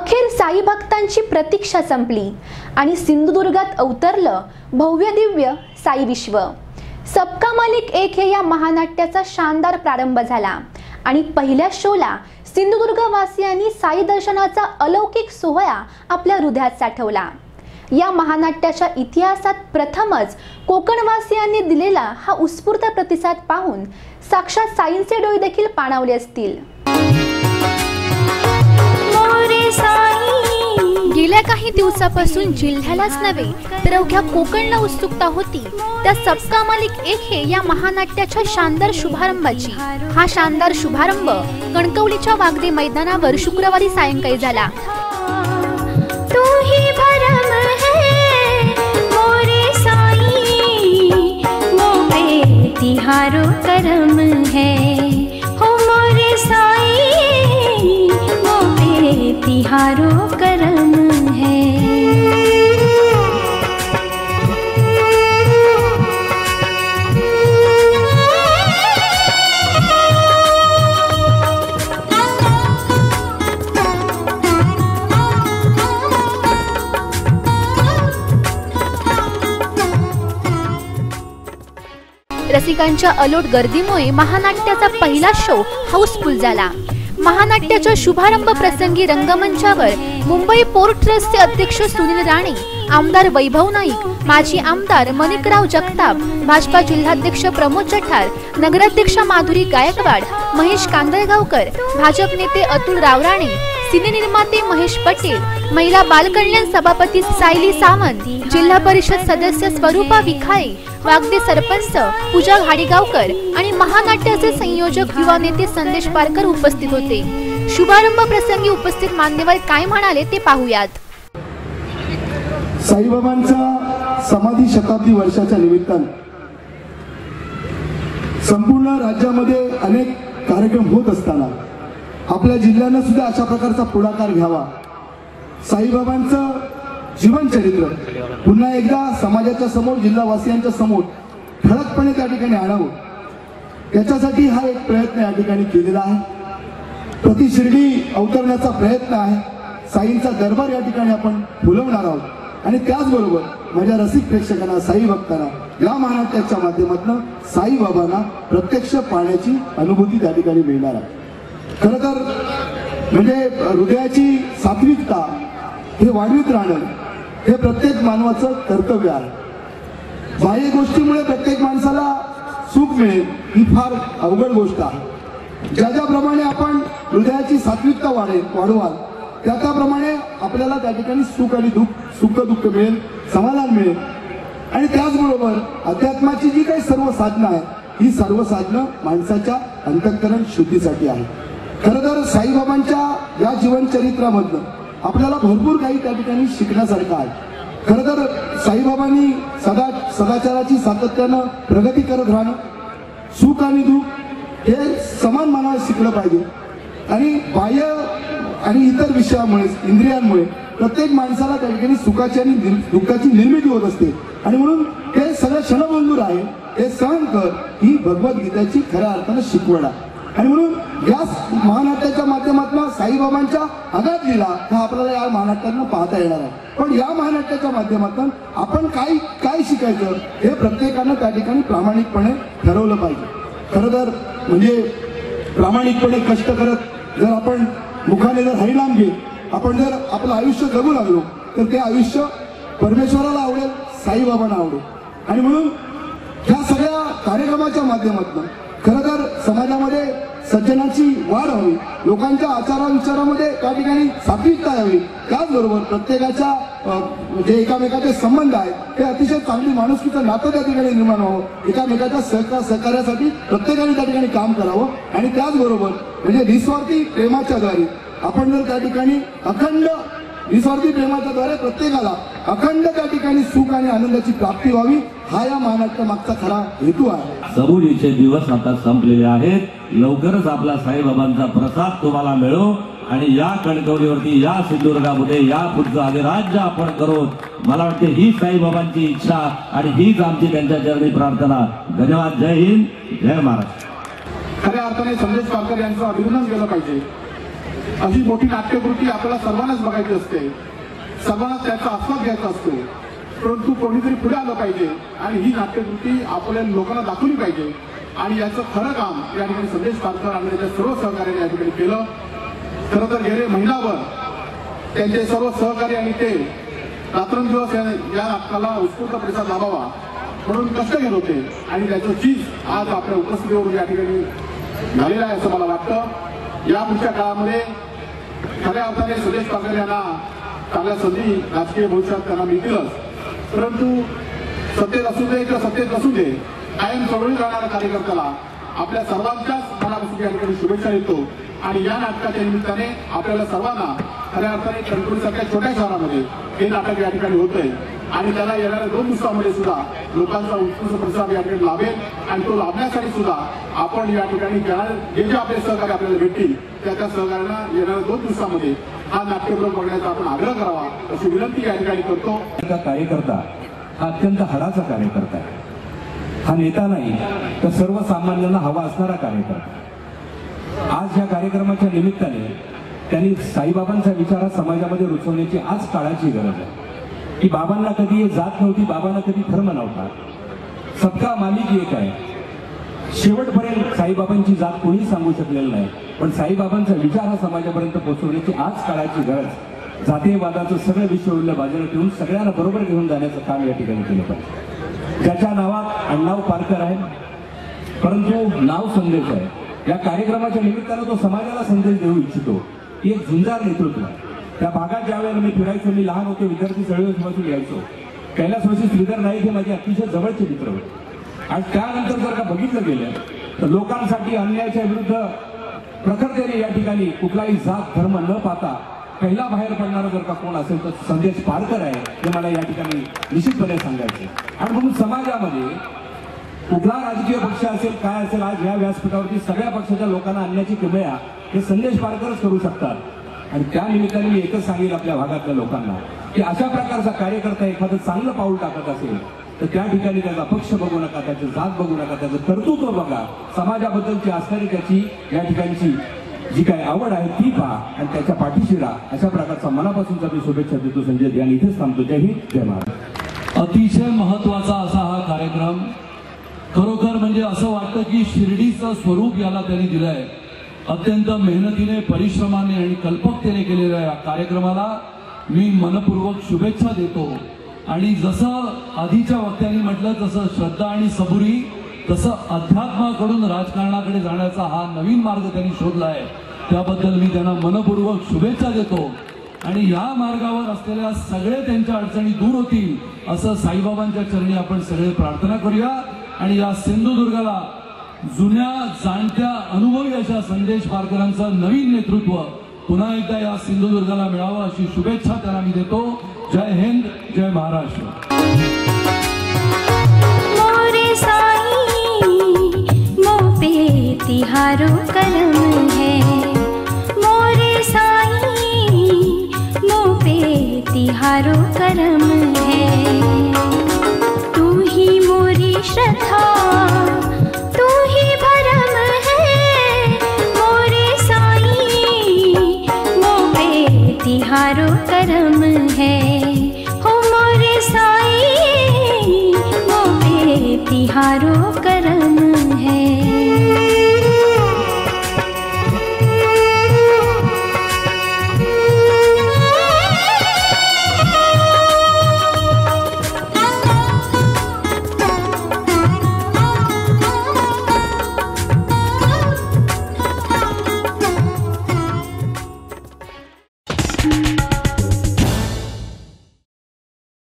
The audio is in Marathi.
अखेर साई भक्तांची प्रतीक्षा संपली आणि सिंधुदुर्गात अवतरलं भव्य दिव्य साई विश्व. सबका मालिक एक हे या महानाट्याचा शानदार प्रारंभ झाला आणि पहिल्या शोला सिंधुदुर्ग वासियांनी साई दर्शनाचा अलौकिक सोहळा आपल्या हृदयात साठवला. या महानाट्याच्या इतिहासात प्रथमच कोकणवासियांनी दिलेला हा उत्स्फूर्त प्रतिसाद पाहून साक्षात साईंचे डोळे देखील पाणावले असतील. गेल्या काही दिवसापासून जिल्ह्यालाच नव्हे तर अवघ्या कोकणला उत्सुकता होती. त्या सबका मालिक एक हे या महानाट्याच्या शानदार शुभारंभाची. हा शानदार शुभारंभ कणकवलीच्या वागदे मैदानावर शुक्रवारी सायंकाळी झाला. तिहारो करम हो. निहारो करम है। रसिकांच्या अलोट गर्दीमुळे महानाट्याचा पहिला शो हाऊसफुल झाला. महानाट्याच्या शुभारंभ प्रसंगी रंगमंचावर मुंबई पोर्ट ट्रस्टचे अध्यक्ष सुनील राणे आमदार वैभव नाईक माजी आमदार मणिकराव जगताप भाजपा जिल्हाध्यक्ष प्रमोद जठार नगराध्यक्षा माधुरी गायकवाड महेश कांदळगावकर भाजप नेते अतुल रावराणे सिनेनिर्माते महेश पटेल महिला बालकल्याण सभापती सायली सावंत जिल्हा परिषद सदस्य स्वरूपा विखाळे वागदे सरपंच पूजा घाडीगावकर आणि महानाट्याचे संयोजक युवा नेते संदेश पारकर उपस्थित होते. शुभारंभ प्रसंगी उपस्थित मान्यवर काय म्हणाले ते पाहूयात. साईबाबांचा समाधी शताब्दी वर्षाच्या निमित्तानं संपूर्ण राज्यामध्ये अनेक कार्यक्रम होत असताना आपल्या जिल्ह्यानं सुद्धा अशा प्रकारचा पुढाकार घ्यावा. साईबाबांचं जीवनचरित्र पुन्हा एकदा समाजाच्या समोर जिल्हावासियांच्या समोर ठळकपणे त्या ठिकाणी आणावं. त्याच्यासाठी हा एक प्रयत्न या ठिकाणी केलेला आहे. प्रतिशिर्डी अवतरण्याचा प्रयत्न आहे. साईंचा दरबार या ठिकाणी आपण फुलवणार आहोत. आणि त्याचबरोबर माझ्या रसिक प्रेक्षकांना साई भक्तांना या महानाट्याच्या माध्यमातून साईबाबांना प्रत्यक्ष पाहण्याची अनुभूती त्या ठिकाणी मिळणार आहे. खरं तर म्हणजे हृदयाची सात्विकता हे वाढवीत राहणं हे प्रत्येक मानवाचं कर्तव्य आहे. बाह्य गोष्टीमुळे प्रत्येक माणसाला सुख मिळेल ही फार अवघड गोष्ट आहे. ज्या ज्याप्रमाणे आपण हृदयाची सात्विकता वाढेल वाढवाल त्या त्याप्रमाणे आपल्याला त्या ठिकाणी सुख आणि दुःख सुख दुःख मिळेल समाधान मिळेल. आणि त्याचबरोबर अध्यात्माची जी काही सर्व साधनं आहेत ही सर्व साधनं माणसाच्या अंतःकरण शुद्धीसाठी आहे खरं तर साईबाबांच्या या जीवनचरित्रामधनं आपल्याला भरपूर काही त्या ठिकाणी शिकण्यासारखं आहे. खरं तर साईबाबांनी सदा सदाचाराची सातत्यानं प्रगती करत राहणं सुख आणि दुःख हे समान मानावर शिकलं पाहिजे. आणि बाह्य आणि इतर विषयामुळे इंद्रियांमुळे प्रत्येक माणसाला त्या ठिकाणी सुखाची आणि दुःखाची निर्मिती होत असते. आणि म्हणून हे सगळं क्षणबंधूर आहे. हे सहन कर. ही भगवद्गीताची खऱ्या अर्थानं शिकवण आहे. आणि म्हणून या महानाट्याच्या माध्यमातून साईबाबांच्या आघात लिहिला हा आपल्याला या महानाट्यातून पाहता येणार आहे. पण या महानाट्याच्या माध्यमातून आपण काय काय शिकायचं हे प्रत्येकानं त्या ठिकाणी प्रामाणिकपणे ठरवलं पाहिजे. खरं तर म्हणजे प्रामाणिकपणे कष्ट करत जर आपण मुखाने जर हरिनाम घेत आपण जर आपलं आयुष्य जगू लागलो तर ते आयुष्य परमेश्वराला आवडेल साईबाबांना आवडेल. आणि म्हणून ह्या सगळ्या कार्यक्रमाच्या माध्यमातून खरं तर समाजामध्ये सज्जनाची वाढ हवी लोकांच्या आचारा विचारामध्ये त्या ठिकाणी सात्विकता यावी. त्याचबरोबर प्रत्येकाच्या जे एकामेकाचे संबंध आहेत ते अतिशय चांगली माणुसकीचं नातं त्या ठिकाणी निर्माण व्हावं. एकामेकाच्या सहकार सहकार्यासाठी प्रत्येकाने त्या ठिकाणी काम करावं. आणि त्याचबरोबर म्हणजे निस्वार्थी प्रेमाच्या द्वारे आपण जर त्या ठिकाणी अखंड निस्वार्थी प्रेमाच्या द्वारे प्रत्येकाला अखंड त्या ठिकाणी सुख आणि आनंदाची प्राप्ती व्हावी हा या मानाच्या मागचा खरा हेतू आहे. सबुरीचे दिवस आता संपलेले आहेत. लवकरच आपला साईबाबांचा प्रसाद तुम्हाला मिळो आणि या कणकवलीवरती या सिंधुदुर्गामध्ये या पुढचं अधिराज्य आपण करू मला वाटते ही साईबाबांची इच्छा आणि हीच आमची त्यांच्या चरणी प्रार्थना. धन्यवाद. जय हिंद. जय महाराष्ट्र. खऱ्या अर्थाने संदेश पालकर यांचं अभिनंदन केलं पाहिजे. अशी मोठी नाट्यकृती आपल्याला सर्वांनाच बघायची असते. सर्वांनाच त्याचा आस्वाद घ्यायचा असतो. परंतु कोणीतरी पुढे आलं पाहिजे आणि ही नाट्यकृती आपल्या लोकांना दाखवली पाहिजे. आणि याचं खरं काम या ठिकाणी संदेश पारकर आणि त्याच्या सर्व सहकार्याने या ठिकाणी केलं. खरं तर गेले महिनाभर त्यांचे सर्व सहकारी आणि ते रात्रंदिवस या या नाटकाला उत्स्फूर्त प्रतिसाद लाभावा म्हणून कष्ट घेत होते. आणि त्याचं चीज आज आपल्या उपस्थितीवरून या ठिकाणी झालेलं आहे असं मला वाटतं. या पुढच्या काळामध्ये खऱ्या अर्थाने सुरेश पाटील यांना चांगल्या संधी राजकीय भविष्यात त्यांना मिळतीलच. परंतु सत्तेत असू दे किंवा सत्तेत नसू दे कायम चळवळी राहणाऱ्या कार्यकर्त्याला आपल्या सर्वांच्याच मनापासून या ठिकाणी शुभेच्छा देतो. आणि या नाटकाच्या निमित्ताने आपल्याला सर्वांना खऱ्या अर्थाने कणकवलीसारख्या छोट्या शहरामध्ये हे नाटक या ठिकाणी होतंय. आणि त्याला येणाऱ्या दोन दिवसामध्ये सुद्धा लोकांचा उत्कृष्ट प्रतिसाद या ठिकाणी लाभेल आणि तो लाभण्यासाठी सुद्धा आपण या ठिकाणी येणारे जे जे आपले सहकार्य आपल्याला भेटतील त्या त्या सहकार्यांना येणाऱ्या दोन दिवसामध्ये हा नाट्यक्रम बघण्याचा आपण आग्रह करावा अशी विनंती या ठिकाणी करतो. कार्यकर्ता हा अत्यंत हाडाचा कार्यकर्ता आहे. हा नेता नाही तर सर्वसामान्यांना हवा असणारा कार्यकर्ता आज या कार्यक्रमाच्या निमित्ताने त्यांनी साईबाबांचा विचार समाजामध्ये रुचवण्याची आज काळाची गरज आहे. की बाबांना कधी जात नव्हती बाबांना कधी धर्म नव्हता. सबका मालिक एक आहे. शेवटपर्यंत साईबाबांची जात कोणी सांगू शकलेलं नाही. पण साईबाबांचा विचार हा समाजापर्यंत पोहोचवण्याची आज काळाची गरज. जातीयवादाचं सगळं विश्वविद्यालय बाजूला ठेवून सगळ्यांना बरोबर घेऊन जाण्याचं काम या ठिकाणी केलं पाहिजे. ज्याच्या नावात अण्णाव पारकर आहे परंतु नाव संदेश आहे. या कार्यक्रमाच्या निमित्तानं तो समाजाला संदेश देऊ इच्छितो. की एक झुंजार नेतृत्व आहे. त्या भागात ज्या वेळेला मी फिरायचो मी लहान होतो विद्यार्थी चळवळीपासून यायचो. कैलासवासी श्रीधर नाईक हे माझे अतिशय जवळचे मित्र होते. आणि त्यानंतर जर का बघितलं गेलं तर लोकांसाठी अन्यायाच्या विरुद्ध प्रखरतेने या ठिकाणी कुठलाही जात धर्म न पाहता पहिला बाहेर पडणारा जर का कोण असेल तर संदेश पारकर आहे हे मला या ठिकाणी निश्चितपणे सांगायचे आणि म्हणून समाजामध्ये कुठला राजकीय पक्ष असेल काय असेल आज या व्यासपीठावरती सगळ्या पक्षाच्या लोकांना आणण्याची किमया हे संदेश पारकरच करू शकतात. आणि त्या निमित्ताने मी एकच सांगेल आपल्या भागातल्या लोकांना की अशा प्रकारचा कार्यकर्ता एखादं चांगलं पाऊल टाकत असेल तर त्या ठिकाणी त्याचा पक्ष बघू नका त्याची जात बघू नका त्याचं कर्तृत्व बघा. समाजाबद्दलची असणारी त्याची या ठिकाणची जी काय आवड आहे ती पहा आणि त्याच्या पाठीशी राहा. अशा प्रकारचा मनापासूनचा मी शुभेच्छा देतो संजय ज्ञान इथेच थांबतो. जय हिंद जय महाराज अतिशय महत्त्वाचा असा हा कार्यक्रम खरोखर म्हणजे असं वाटतं की शिर्डीचं स्वरूप याला त्यांनी दिलंय. अत्यंत मेहनतीने परिश्रमाने आणि कल्पकतेने केलेल्या या कार्यक्रमाला मी मनपूर्वक शुभेच्छा देतो. आणि जसं आधीच्या वक्त्यांनी म्हटलं तसं श्रद्धा आणि सबुरी तसं अध्यात्माकडून राजकारणाकडे जाण्याचा हा नवीन मार्ग त्यांनी शोधला आहे त्याबद्दल मी त्यांना मनपूर्वक शुभेच्छा देतो. आणि या मार्गावर असलेल्या सगळे त्यांच्या अडचणी दूर होतील असं साईबाबांच्या चरणी आपण सगळे प्रार्थना करूया. आणि या सिंधुदुर्गाला जुन्या जाणत्या अनुभवी अशा संदेश पारकरांचं नवीन नेतृत्व पुन्हा एकदा या सिंधुदुर्गाला मिळावं शुभेच्छा त्यांना मी देतो. जय हिंद, जय महाराष्ट्र. तिहारो करम है। मोरे साई, मो पे तिहारो करम है। तू ही मोरी श्रद्धा। तुम्हारो करम है। हो मोरे साई मो तिहारो